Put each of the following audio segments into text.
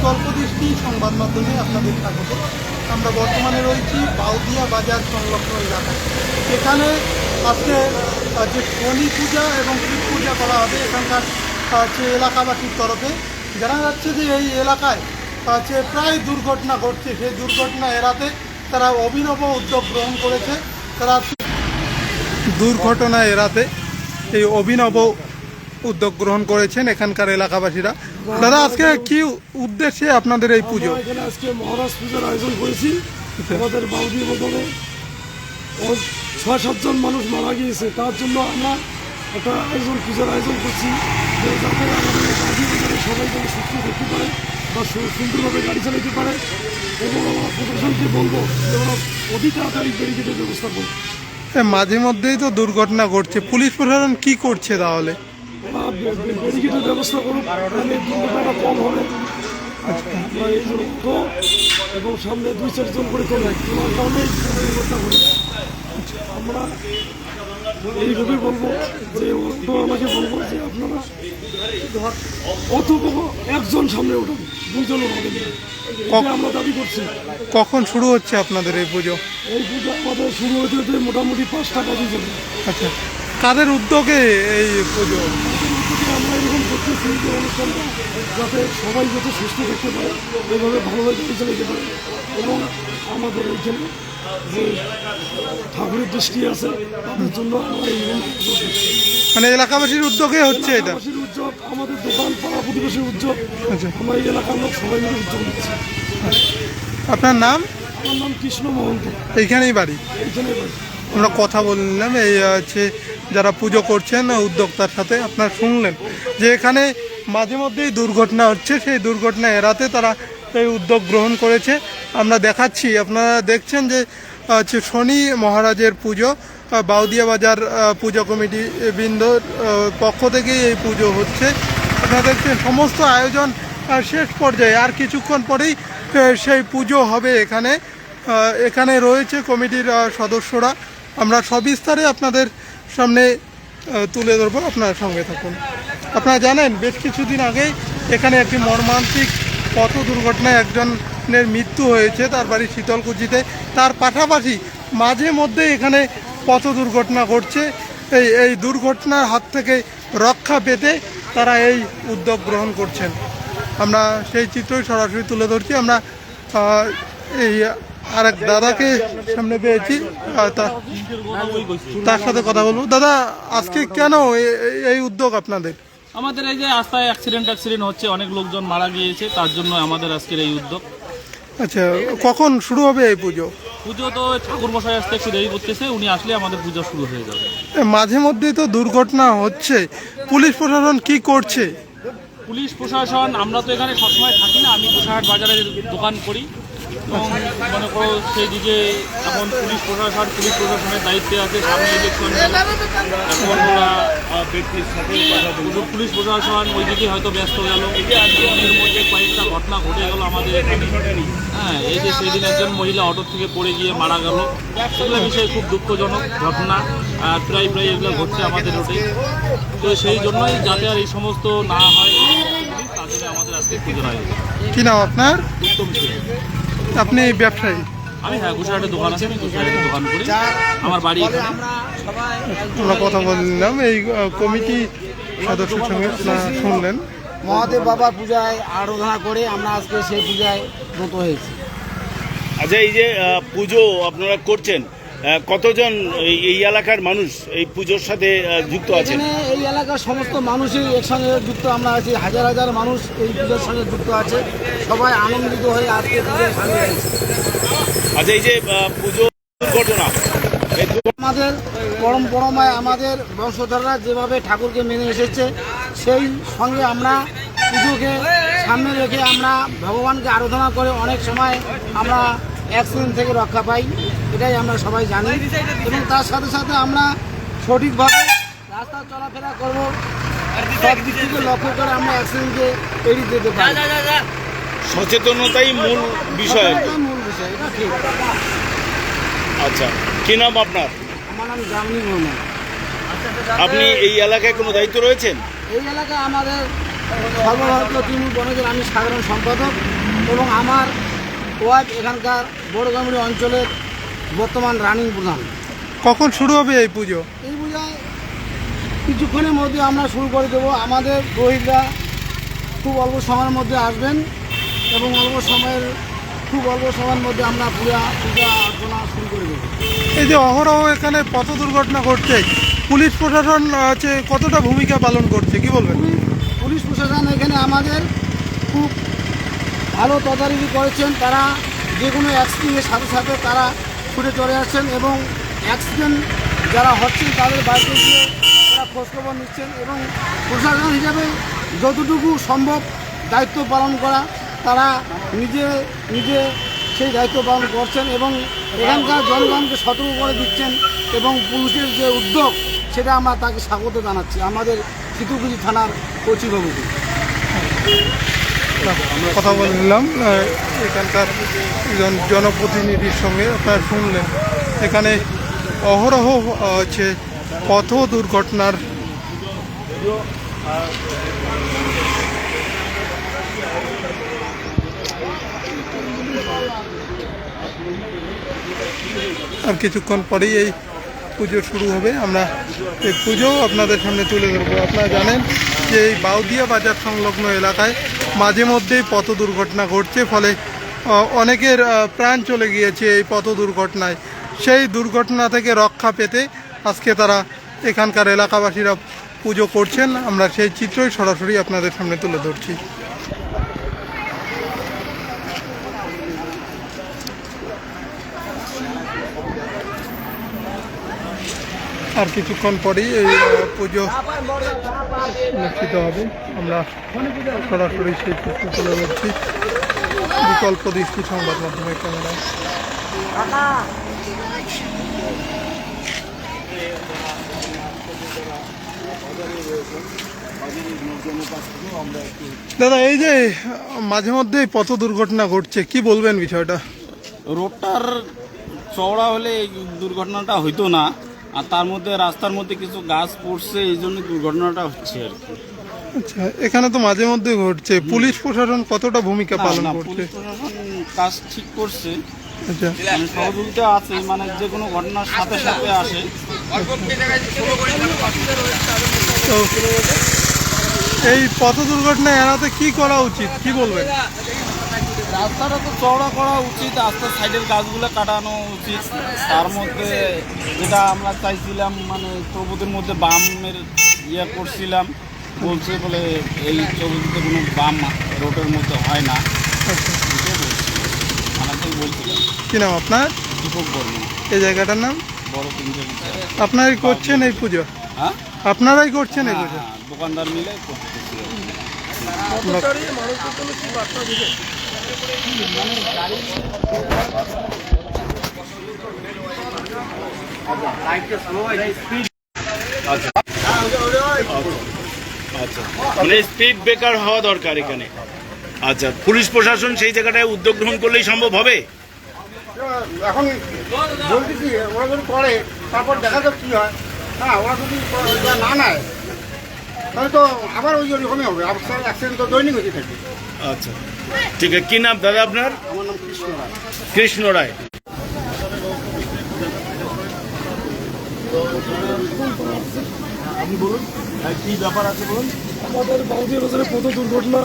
স্বল্প দৃষ্টি সংবাদ মাধ্যমে আপনাদের স্বাগত। আমরা বর্তমানে রয়েছি বাউদিয়া বাজার সংলগ্ন এলাকায়। এখানে আজকে যে শনি পূজা এবং শিব পূজা করা হবে এখানকার যে এলাকাবাসীর তরফে, জানা যাচ্ছে যে এই এলাকায় যে প্রায় দুর্ঘটনা ঘটছে, সেই দুর্ঘটনা এড়াতে তারা অভিনব উদ্যোগ গ্রহণ করেছে। তারা দুর্ঘটনা এড়াতে এই অভিনব উদ্যোগ গ্রহণ করেছেন এখানকার এলাকাবাসীরা। দাদা আজকে কি উদ্দেশ্যে আপনাদের এই পুজো? এখানে আজকে মহারাজ পূজার আয়োজন করেছি। আমাদের বাউদি বদলে ছয় সাতজন মানুষ মারা গিয়েছে। তার জন্য আমরা একটা আয়োজন পূজার আয়োজন করছি। যাতে আমাদের বাউদি বাজারে সবাই যেন সুস্থ থাকতে পারে বা সুন্দরভাবে গাড়ি চালাতে পারে। এবং আমরা প্রশাসনকে বলব যে ওরা অতি তাড়াতাড়ি ব্যারিকেডের ব্যবস্থা করবে মাঝে মধ্যেই তো দুর্ঘটনা ঘটছে। পুলিশ প্রশাসন কি করছে তাহলে? ব্যারিকেডের ব্যবস্থা করুক তাহলে দুর্ঘটনাটা কম হবে আমরা এই এবং সামনে দুই চারজন করে তোলে তোমার কারণে দুর্ঘটনা ঘটে আমরা এইভাবে বলব যে আমাকে বলব যে আপনারা অথবা একজন সামনে উঠুন দুজন উঠাবেন। আমরা দাবি করছি কখন শুরু হচ্ছে আপনাদের এই পুজো? এই পুজো আমাদের শুরু হতে হতে মোটামুটি পাঁচটা বাজে যাবে। আচ্ছা। কাদের উদ্যোগে এই পুজো? আমরা এরকম করতেছি যে অনুষ্ঠানটা যাতে সবাই যাতে সুস্থ থাকতে পারে এইভাবে ভালোভাবে গাড়ি চালাতে পারে। এবং আমাদের এইখানে যে ঠাকুরের দৃষ্টি আছে তাদের জন্য আমরা এইরকম মানে এলাকাবাসীর উদ্যোগে হচ্ছে এটা? উদ্যোগ আমাদের দোকান পাড়া প্রতিবেশীর উদ্যোগ আচ্ছা। আমরা এই এলাকার লোক সবাই মিলে উদ্যোগ নিচ্ছি। আপনার নাম? আমার নাম কৃষ্ণ মহন্ত। এইখানেই বাড়ি? এইখানে বাড়ি। আমরা কথা বললাম এই হচ্ছে যারা পুজো করছেন উদ্যোক্তার সাথে আপনারা শুনলেন যে এখানে মাঝে মধ্যেই দুর্ঘটনা হচ্ছে, সেই দুর্ঘটনা এড়াতে তারা এই উদ্যোগ গ্রহণ করেছে। আমরা দেখাচ্ছি, আপনারা দেখছেন যে হচ্ছে শনি মহারাজের পুজো বাউদিয়া বাজার পুজো কমিটি বৃন্দর পক্ষ থেকেই এই পুজো হচ্ছে। আপনারা দেখছেন সমস্ত আয়োজন শেষ পর্যায়ে আর কিছুক্ষণ পরেই সেই পুজো হবে এখানে। এখানে রয়েছে কমিটির সদস্যরা। আমরা সবিস্তারে আপনাদের সামনে তুলে ধরবো আপনার সঙ্গে থাকুন। আপনারা জানেন বেশ কিছুদিন আগেই এখানে একটি মর্মান্তিক পথ দুর্ঘটনায় একজনের মৃত্যু হয়েছে তার বাড়ি শীতলকুচিতে। তার পাশাপাশি মাঝে মধ্যে এখানে পথ দুর্ঘটনা ঘটছে। এই এই দুর্ঘটনার হাত থেকে রক্ষা পেতে তারা এই উদ্যোগ গ্রহণ করছেন। আমরা সেই চিত্রই সরাসরি তুলে ধরছি। আমরা আহ, এই আরেক দাদাকে সামনে পেয়েছি তার সাথে কথা বলব। দাদা আজকে কেন এই উদ্যোগ আপনাদের? আমাদের এই যে রাস্তায় অ্যাক্সিডেন্ট অ্যাক্সিডেন্ট হচ্ছে অনেক লোকজন মারা গিয়েছে তার জন্য আমাদের আজকের এই উদ্যোগ। আচ্ছা কখন শুরু হবে এই পুজো? পুজো তো ঠাকুর মশাই আসতে একটু দেরি করতেছে উনি আসলে আমাদের পুজো শুরু হয়ে যাবে। মাঝে মধ্যেই তো দুর্ঘটনা হচ্ছে। পুলিশ প্রশাসন কি করছে? পুলিশ প্রশাসন আমরা তো এখানে সবসময় থাকি না আমি কুশাহাট বাজারে দোকান করি। এবং মনে করো সেই দিকে এখন পুলিশ প্রশাসন পুলিশ প্রশাসনের দায়িত্বে আছে সামনে ইলেকশন এখন ওরা পুলিশ প্রশাসন ওইদিকে হয়তো ব্যস্ত গেল। এর মধ্যে কয়েকটা ঘটনা ঘটে গেল আমাদের হ্যাঁ এই যে সেদিন একজন মহিলা অটো থেকে পড়ে গিয়ে মারা গেল। এগুলো বিষয়ে খুব দুঃখজনক ঘটনা। আর প্রায় প্রায় এগুলো ঘটছে আমাদের রোডে। তো সেই জন্যই যাতে আর এই সমস্ত না হয় তার জন্য আমাদের আজকে কি নাম আপনার? উত্তম ছিল আপনি ব্যবসায়ী? আমি হ্যাঁ গুজরাটের দোকান আছে আমি গুজরাটের দোকান করি। আমার বাড়ি আমরা কথা বললাম এই কমিটি সদস্যের সঙ্গে শুনলেন। মহাদেব বাবা পূজায় আরাধনা করে আমরা আজকে সেই পূজায় ব্রত হয়েছি। আচ্ছা এই যে পুজো আপনারা করছেন কতজন এই- এলাকার মানুষ এই পুজোর সাথে যুক্ত আছে এই এলাকার সমস্ত মানুষই একসঙ্গে যুক্ত আমরা আছি হাজার হাজার মানুষ এই পুজোর সঙ্গে যুক্ত আছে। সবাই আনন্দিত হয়ে আজকে আচ্ছা এই যে পুজো দুর্ঘটনা আমাদের পরম্পরায় আমাদের বংশধররা যেভাবে ঠাকুরকে মেনে এসেছে সেই সঙ্গে আমরা পুজোকে সামনে রেখে আমরা ভগবানকে আরাধনা করে অনেক সময় আমরা অ্যাক্সিডেন্ট থেকে রক্ষা পাই। এটাই আমরা সবাই জানি। এবং তার সাথে সাথে আমরা সঠিকভাবে রাস্তা চলাফেরা করব। সব দিক থেকে লক্ষ্য করে আমরা অ্যাক্সিডেন্টকে এড়িয়ে দিতে পারি। সচেতনতাই মূল বিষয়। মূল বিষয় এটা ঠিক। আচ্ছা কি নাম আপনার? আমার নাম জামনি মোহাম্মদ। আপনি এই এলাকায় কোনো দায়িত্ব রয়েছেন? এই এলাকায় আমাদের সর্বভারতীয় তৃণমূল কংগ্রেসের আমি সাধারণ সম্পাদক এবং আমার ওয়াইফ এখানকার বড়গামুড়ি অঞ্চলের বর্তমান রানিং প্রধান। কখন শুরু হবে এই পুজো? এই পূজায় কিছুক্ষণের মধ্যে আমরা শুরু করে দেবো। আমাদের গরিবরা খুব অল্প সময়ের মধ্যে আসবেন এবং অল্প সময়ের খুব অল্প সময়ের মধ্যে আমরা পূজা পূজা অর্চনা শুরু করে দেবো। এই যে অহরহ এখানে পথ দুর্ঘটনা ঘটছে পুলিশ প্রশাসন আছে কতটা ভূমিকা পালন করছে কি বলবেন? পুলিশ- পুলিশ প্রশাসন এখানে আমাদের খুব ভালো তদারকি করেছেন। তারা যে কোনো অ্যাক্সিডেন্টের সাথে সাথে তারা ছুটে চলে আসছেন এবং অ্যাক্সিডেন্ট যারা হচ্ছেন তাদের বাড়িতে গিয়ে তারা খোঁজখবর নিচ্ছেন এবং প্রশাসন হিসাবে যতটুকু সম্ভব দায়িত্ব পালন করা, তারা নিজে নিজে সেই দায়িত্ব পালন করছেন এবং এখানকার জনগণকে সতর্ক করে দিচ্ছেন এবং পুলিশের যে উদ্যোগ, সেটা আমরা তাকে স্বাগত জানাচ্ছি। আমাদের সিতুকুচি থানার কচিবাবুকে কথা বলে নিলাম এখানকার একজন জনপ্রতিনিধির সঙ্গে আপনারা শুনলেন। এখানে অহরহ হচ্ছে পথ দুর্ঘটনার আর কিছুক্ষণ পরেই এই পুজো শুরু হবে। আমরা এই পুজো আপনাদের সামনে তুলে ধরবো। আপনারা জানেন যে এই বাউদিয়া বাজার সংলগ্ন এলাকায় মাঝে মধ্যেই পথ দুর্ঘটনা ঘটছে, ফলে অনেকের প্রাণ চলে গিয়েছে এই পথ দুর্ঘটনায়। সেই দুর্ঘটনা থেকে রক্ষা পেতে আজকে তারা এখানকার এলাকাবাসীরা পুজো করছেন। আমরা সেই চিত্রই সরাসরি আপনাদের সামনে তুলে ধরছি। আর কিছুক্ষণ পরেই এই পুজো অনুষ্ঠিত হবে। আমরা সরাসরি সেই চিত্র তুলে বিকল্প দৃষ্টি সংবাদ মাধ্যমের ক্যামেরায়। দাদা, এই যে, মাঝে মধ্যে পথ দুর্ঘটনা ঘটছে, কি বলবেন বিষয়টা? রোডটার চওড়া হলে এই দুর্ঘটনাটা হইতো না। আর তার মধ্যে রাস্তার মধ্যে কিছু গাছ পড়ছে এই জন্য দুর্ঘটনাটা হচ্ছে আর কি। আচ্ছা এখানে তো মাঝে মধ্যে ঘটছে। পুলিশ প্রশাসন কতটা ভূমিকা পালন করছে? কাজ ঠিক করছে। আচ্ছা। মানে সহযোগিতা আছে মানে যে কোনো ঘটনার সাথে সাথে আসে। এই পথ দুর্ঘটনা এড়াতে কি করা উচিত? কি বলবেন? রাস্তাটা তো চওড়া করা উচিত রাস্তার সাইডের গাছগুলো কাটানো উচিত। তার মধ্যে যেটা আমরা চাইছিলাম মানে প্রভুদের মধ্যে বামের ইয়ে করছিলাম বলছে বলে এই চৌবুদিতে কোনো বাম রোডের মধ্যে হয় না। আমাকেই বলছিলাম। কি নাম আপনার? দীপক বর্মা। এই জায়গাটার নাম? বড় তিনটে আপনারাই করছেন এই পুজো? হ্যাঁ? আপনারাই করছেন এই পুজো? হ্যাঁ, দোকানদার মিলে করতেছি। আচ্ছা। মানে স্পিড ব্রেকার হওয়া দরকার এখানে। আচ্ছা পুলিশ প্রশাসন সেই জায়গাটায় উদ্যোগ গ্রহণ করলেই সম্ভব হবে? এখন বলতেছি ওরা যদি করে তারপর দেখা যাক কী হয়। হ্যাঁ ওরা যদি না নেয় তাহলে তো আবার ওই রকমই হবে। অ্যাক্সিডেন্ট তো দৈনিক হতে থাকে। আচ্ছা। ঠিক আছে কি নাম দাদা আপনার? আমার নাম কৃষ্ণ রায়। কৃষ্ণ রায়। আমাদের বাউদিয়া বাজারে পথ দুর্ঘটনা?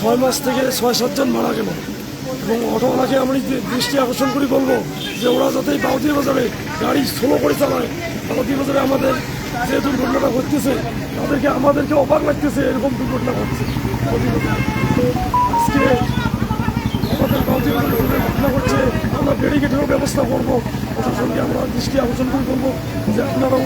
ছয় মাস থেকে ছয় সাতজন মারা গেল। এবং অটোওয়ালাকে আমি দৃ- দৃষ্টি আকর্ষণ করি বলব যে ওরা যাতে বাউদিয়া বাজারে গাড়ি স্লো করে চালায়। বাজারে আমাদের যে দুর্ঘটনাটা ঘটতেছে তাদেরকে আমাদেরকে অবাক লাগতেছে এরকম দুর্ঘটনা ঘটছে। আমরা ব্যবস্থা করব আমরা দৃষ্টি করে যে আপনারা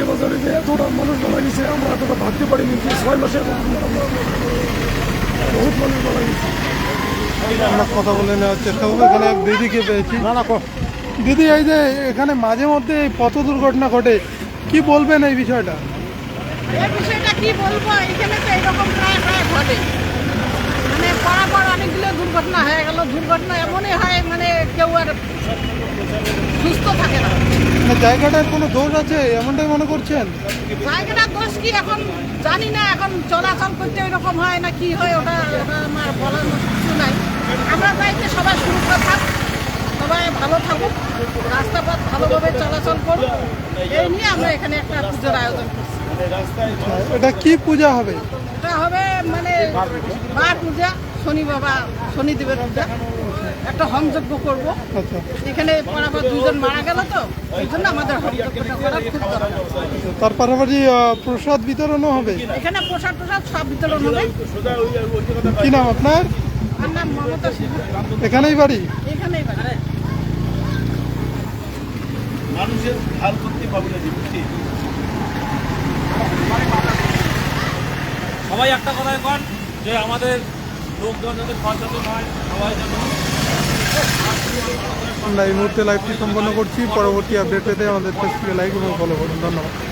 ব্যবস্থা যে এতটা মানুষ আমরা এতটা ছয় বহুত মানুষ কথা বলে নেওয়ার চেষ্টা করব। এখানে দিদিকে পেয়েছি। দিদি, এই যে এখানে মাঝে মধ্যে এই পথ দুর্ঘটনা ঘটে কি বলবেন এই বিষয়টা? এই বিষয়টা কি বলব? এখানে তো এরকম প্রায় প্রায় ঘটে মানে পরাপর অনেকগুলো দুর্ঘটনা হয়ে গেল। দুর্ঘটনা এমনই হয় মানে কেউ আর সুস্থ থাকে না। মানে জায়গাটার কোনো দোষ আছে? এমনটাই মনে করছেন? জায়গাটা দোষ কি এখন জানি না এখন চলাচল করতে এরকম হয় না কি হয় ওটা ওটা আমার বলার কিছু নাই। আমরা চাইতে সবাই সুরক্ষা থাক। সবাই ভালো থাকুক রাস্তাঘাট ভালোভাবে চলাচল করুক। এই নিয়ে আমরা এখানে একটা পুজোর আয়োজন করছি। এটা কি পূজা হবে? এটা হবে মানে বার পূজা শনি বাবা শনিদেবের পূজা। একটা হোমযজ্ঞ করব। আচ্ছা। এখানে পরাপর দুজন মারা গেল তো এই জন্য আমাদের হোমযজ্ঞটা করা খুব দরকার। তার পাশাপাশি প্রসাদ বিতরণও হবে? এখানে প্রসাদ প্রসাদ সব বিতরণ হবে। কি নাম আপনার? আর নাম মমতা এখানেই বাড়ি? এখানেই বাড়ি। করতে না বুঝছি সবাই একটা কথাই কন যে আমাদের লোকজন যাতে সচেতন হয়, সবাই যেন আমরা এই মুহূর্তে লাইভটি সম্পন্ন করছি। পরবর্তী আপডেট পেতে আমাদের ফেসবুকে লাইক এবং ফলো করুন। ধন্যবাদ।